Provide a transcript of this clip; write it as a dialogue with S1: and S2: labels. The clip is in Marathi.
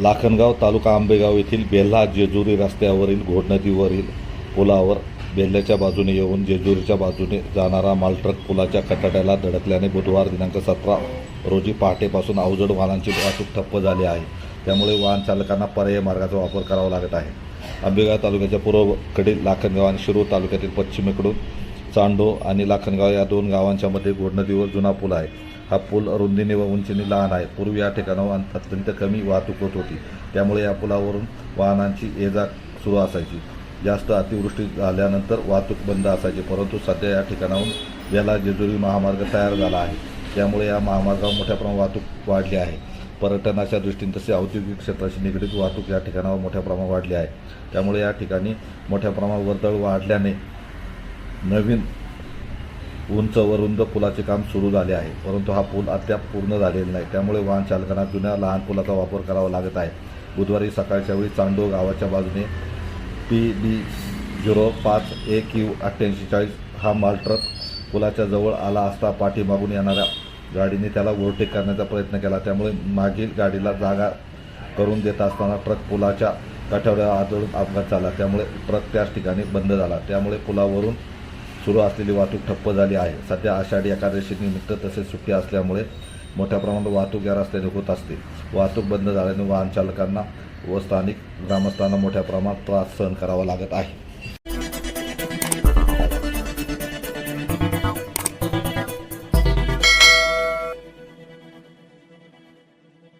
S1: लाखनगाव तालुका आंबेगाव येथील बेल्हा जेजुरी रस्त्यावरील घोड नदीवरील पुलावर बेल्ल्याच्या बाजूने येऊन जेजुरीच्या बाजूने जाणारा मालट्रक पुलाच्या कटाड्याला धडकल्याने बुधवार दिनांक सतरा रोजी पहाटेपासून अवजड वाहनांची वाहतूक ठप्प झाली आहे. त्यामुळे वाहन चालकांना पर्यायी मार्गाचा वापर करावा लागत आहे. आंबेगाव तालुक्याच्या पूर्वकडील लाखनगाव आणि शिरूर तालुक्यातील पश्चिमेकडून चांडो आणि लाखनगाव या दोन गावांच्या मध्ये घोडनदीवर जुना पूल आहे. हा पूल रुंदीने व उंचीने लहान आहे. पूर्वी या ठिकाणावर अत्यंत कमी वाहतूक होत होती. त्यामुळे या पुलावरून वाहनांची ये जा सुरू असायची. जास्त अतिवृष्टी झाल्यानंतर वाहतूक बंद असायची. परंतु सध्या या ठिकाणाहून याला जेजुरी महामार्ग तयार झाला आहे. त्यामुळे या महामार्गावर मोठ्या प्रमाणात वाहतूक वाढली आहे. पर्यटनाच्या दृष्टीने तसे औद्योगिक क्षेत्राशी निगडीत वाहतूक या ठिकाणावर मोठ्या प्रमाणात वाढली आहे. त्यामुळे या ठिकाणी मोठ्या प्रमाणात वर्दळ वाढल्याने नवीन उंच व रुंद पुलाचे काम सुरू झाले आहे. परंतु हा पूल अद्याप पूर्ण झालेला नाही. त्यामुळे वाहन चालकांना जुन्या लहान पुलाचा वापर करावा लागत आहे. बुधवारी सकाळच्या वेळी चांडो गावाच्या बाजूने पी डी झिरो पाच ए क्यू अठ्ठ्याऐंशी चाळीस हा माल ट्रक पुलाच्या जवळ आला असता पाठीमागून येणाऱ्या गाडीने त्याला ओव्हरटेक करण्याचा प्रयत्न केला. त्यामुळे मागील गाडीला जागा करून देत असताना ट्रक पुलाच्या काठावर आदळून अपघात झाला. त्यामुळे ट्रक त्याच ठिकाणी बंद झाला. त्यामुळे पुलावरून सुरू असलेली वाहतूक ठप्प झाली आहे. सध्या आषाढी एकादशीनिमित्त तसेच सुट्टी असल्यामुळे मोठ्या प्रमाणात वाहतूक या रस्त्याने होत असते. वाहतूक बंद झाल्याने वाहन चालकांना व स्थानिक ग्रामस्थांना मोठ्या प्रमाणात त्रास सहन करावा लागत आहे.